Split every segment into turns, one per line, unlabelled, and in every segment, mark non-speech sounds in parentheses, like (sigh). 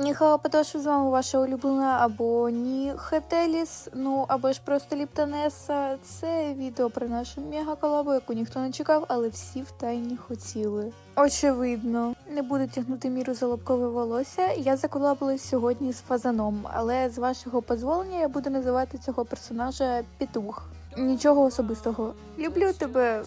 Ніхао Патошу, з вами ваша улюблена або ні Хетеліс, ну або ж просто Ліптанеса. Це відео про нашу мега-колабу, яку ніхто не чекав, але всі втайні хотіли. Очевидно, не буду тягнути міру за лобкове волосся. Я заколабилась сьогодні з фазаном, але з вашого дозволення я буду називати цього персонажа Петух. Нічого особистого. Люблю тебе,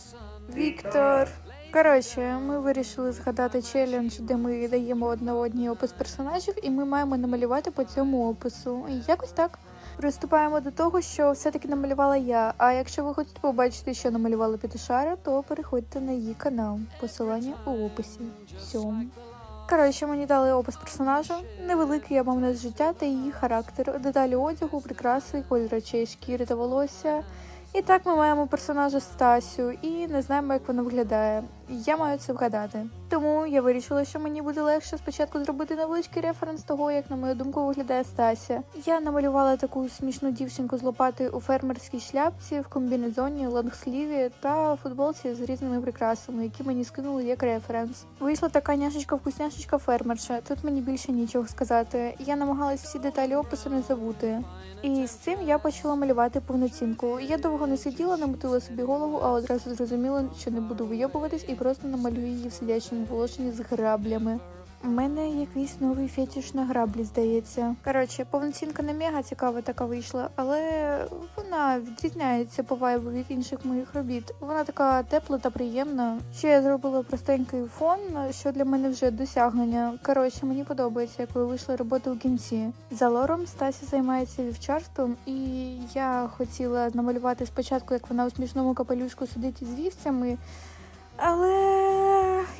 Віктор. Коротше, ми вирішили згадати челендж, де ми даємо одна одній опис персонажів, і ми маємо намалювати по цьому опису. Якось так. Приступаємо до того, що все-таки намалювала я. А якщо ви хочете побачити, що намалювала Пітушара, то переходьте на її канал. Посилання у описі. Всьому. Коротше, мені дали опис персонажа, невеликий я мав на життя та її характер, деталі одягу, прикраси, кольор речей, шкіри та волосся. І так ми маємо персонажа Стасю і не знаємо, як вона виглядає. Я маю це вгадати. Тому я вирішила, що мені буде легше спочатку зробити невеличкий референс того, як на мою думку виглядає Стася. Я намалювала таку смішну дівчинку з лопатою у фермерській шляпці, в комбінезоні, лонгсліві та футболці з різними прикрасами, які мені скинули як референс. Вийшла така няшечка вкусняшечка фермерша. Тут мені більше нічого сказати. Я намагалась всі деталі опису не забути. І з цим я почала малювати повноцінку. Я довго не сиділа, намотила собі голову, а одразу зрозуміла, що не буду вийобуватись і просто намалюю її в сидячому положенні з граблями. У мене якийсь новий фетиш на граблі, здається. Коротше, повноцінка не мега цікава така вийшла, але вона відрізняється по вайбу від інших моїх робіт. Вона така тепла та приємна. Ще я зробила простенький фон, що для мене вже досягнення. Коротше, мені подобається, як ви вийшли роботи у кінці. За лором Стася займається вівчарством, і я хотіла намалювати спочатку, як вона у смішному капелюшку сидить із вівцями. Але,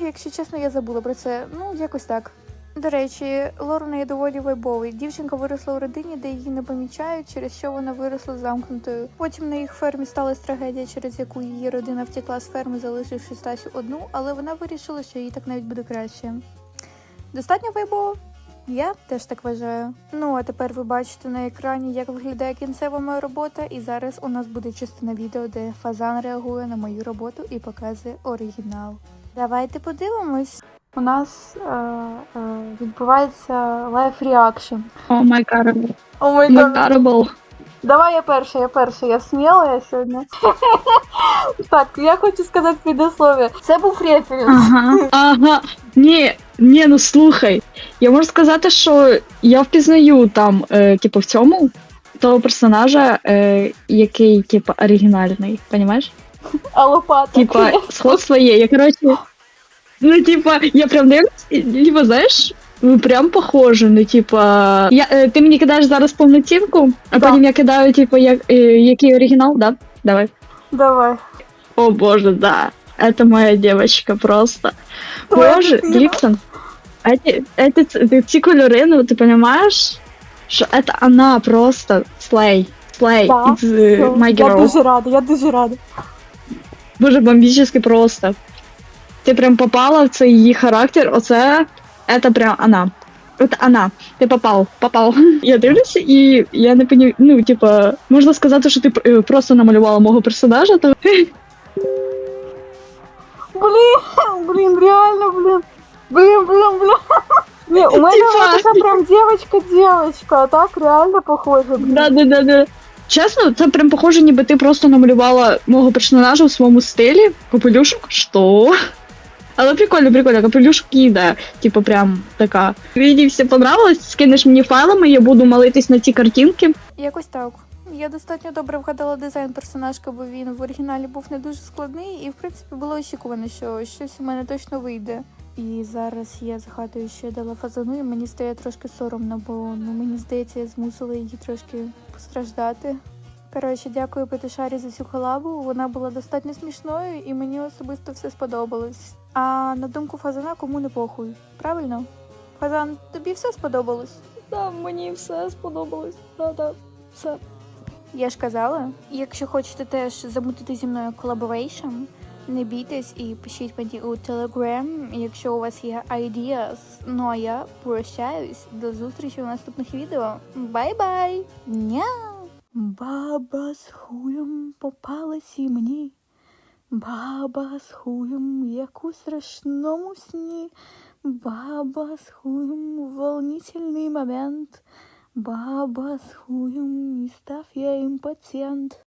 якщо чесно, я забула про це. Ну, якось так. До речі, лор у неї доволі вайбовий. Дівчинка виросла у родині, де її не помічають, через що вона виросла замкнутою. Потім на їх фермі сталася трагедія, через яку її родина втекла з ферми, залишивши Стасю одну, але вона вирішила, що їй так навіть буде краще. Достатньо вайбово? Я теж так вважаю. Ну а тепер ви бачите на екрані, як виглядає кінцева моя робота, і зараз у нас буде частина відео, де Фазан реагує на мою роботу і показує оригінал. Давайте подивимось. У нас е, е, відбувається лайф реакшн.
О май карабл.
О май
Май карабл.
Давай я перша, я перша, я сміла я сьогодні. (laughs) так, я хочу сказати підослов'я. Це був референс.
Ага. Ага. Ні, ні, ну слухай. Я можу сказати, що я впізнаю там, е, типу, в цьому того персонажа, е, який, типу, оригінальний, понімаєш?
А лопата.
Типа, сходство є. Я, коротше, ну, типа, я прям дивлюсь, і, типа, знаєш, ну прям похоже, ну, типа. Я, е, ти мені кидаєш зараз повноцінку, а
Да.
потім я кидаю, типу, як, е, який оригінал, да? Давай.
Давай.
О боже, да. Это моя девочка просто.
Твоя
Боже,
дитина.
Липтон. Эти, эти, ц- эти кольори, ну ты понимаешь, что это она просто слей. Слей.
Да,
It's uh, my
Я
girl.
дуже рада, я дуже рада.
Боже, бомбически просто. Ти прям попала в цей її характер, оце, это прям она. Это она. Ти попав, попав. (laughs) Я дивлюся, і я не поні... Ну, типа, можна сказати, що ти е, просто намалювала мого персонажа, то (laughs)
Блін, блін, реально, блін. Блін, блін, блін. (laughs) Ні, у мене
Типа.
вона така прям дівчинка-дівчинка, а так реально похоже, блін.
Чесно, це прям похоже, ніби ти просто намалювала мого персонажа у своєму стилі. Капелюшок? Що? Але прикольно, прикольно, капелюшок їде. Типу, прям така. Мені все понравилось, скинеш мені файлами, я буду молитись на ці картинки.
Якось так. Я достатньо добре вгадала дизайн персонажка, бо він в оригіналі був не дуже складний, і в принципі було очікувано, що щось у мене точно вийде. І зараз я за хатою ще дала фазану, і мені стає трошки соромно, бо ну мені здається, я змусила її трошки постраждати. Коротше, дякую Петишарі за цю колабу. Вона була достатньо смішною, і мені особисто все сподобалось. А на думку Фазана, кому не похуй. Правильно? Фазан, тобі все сподобалось?
Так, мені все сподобалось. Да-да, все.
Я ж казала, якщо хочете теж замутити зі мною колаборейшн, не бійтесь і пишіть мені у Telegram, якщо у вас є ideas. Ну а я прощаюсь до зустрічі у наступних відео. Бай-бай! Ня! Баба з хуєм попалась і мені. Баба з хуєм, як у страшному сні. Баба з хуєм волнительный момент. Баба с хуем, не став я импотент.